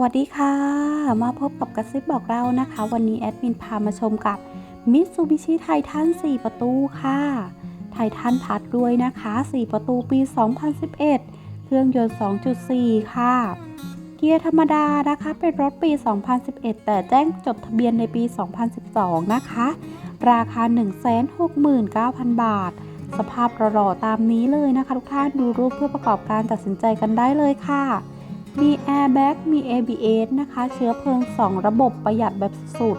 วัสดีค่ะ มาพบกับกระซิบบอกเรานะคะ วันนี้แอดมินพามาชมกับ Mitsubishi Titan 4 ประตูค่ะไททันพัดด้วยนะคะ 4 ประตูปี 2011 เครื่องยนต์ 2.4 ค่ะ เกียร์ธรรมดานะคะ เป็นรถปี 2011 แต่แจ้งจดทะเบียนในปี 2012 นะคะ ราคา 169,000 บาท สภาพหล่อๆตามนี้เลยนะคะ ทุกท่านดูรูปเพื่อประกอบการตัดสินใจกันได้เลยค่ะ มี Airbag มี ABS นะคะ เชื้อเพลิง 2 ระบบประหยัดแบบสุด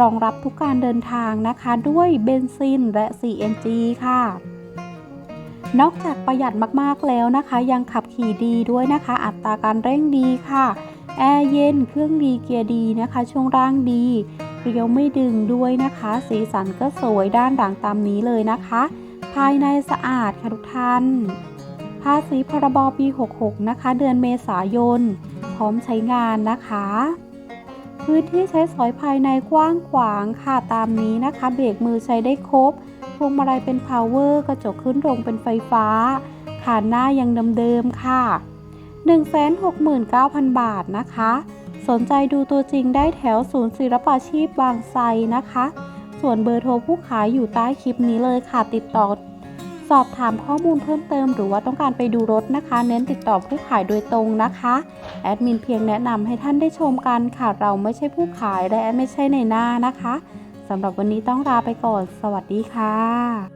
รองรับทุกการเดินทางนะคะ ด้วยเบนซินและ CNG ค่ะ นอกจากประหยัดมากๆแล้วนะคะ ยังขับขี่ดีด้วยนะคะ อัตราการเร่งดีค่ะ แอร์เย็น เครื่องดีเกียร์ดีนะคะ ช่วงล่างดีเรียวไม่ดึงด้วยนะคะ สีสันก็สวยด้านหลังตามนี้เลยนะคะ ภายในสะอาดค่ะทุกท่าน ภาษีพรบปี 66 นะคะ เดือนเมษายน พร้อมใช้งานนะคะ พื้นที่ใช้สอยภายในกว้างขวางค่ะตามนี้นะคะ เบรกมือใช้ได้ครบพวงมาลัยเป็น power กระจกขึ้นลงเป็นไฟฟ้าขานหน้ายังเดิมๆค่ะ 169,000 บาทนะคะ สนใจดูตัวจริงได้แถวศูนย์ศิลปาชีพบางไทรนะคะ ส่วนเบอร์โทรผู้ขายอยู่ใต้คลิปนี้เลยค่ะติดต่อ สอบถามข้อมูลเพิ่มเติม หรือว่าต้องการไปดูรถนะคะ เน้นติดต่อผู้ขายโดยตรงนะคะแอดมินเพียงแนะนำให้ท่านได้ชมกันค่ะ เราไม่ใช่ผู้ขายและไม่ใช่ในหน้านะคะสำหรับวันนี้ต้องลาไปก่อน สวัสดีค่ะ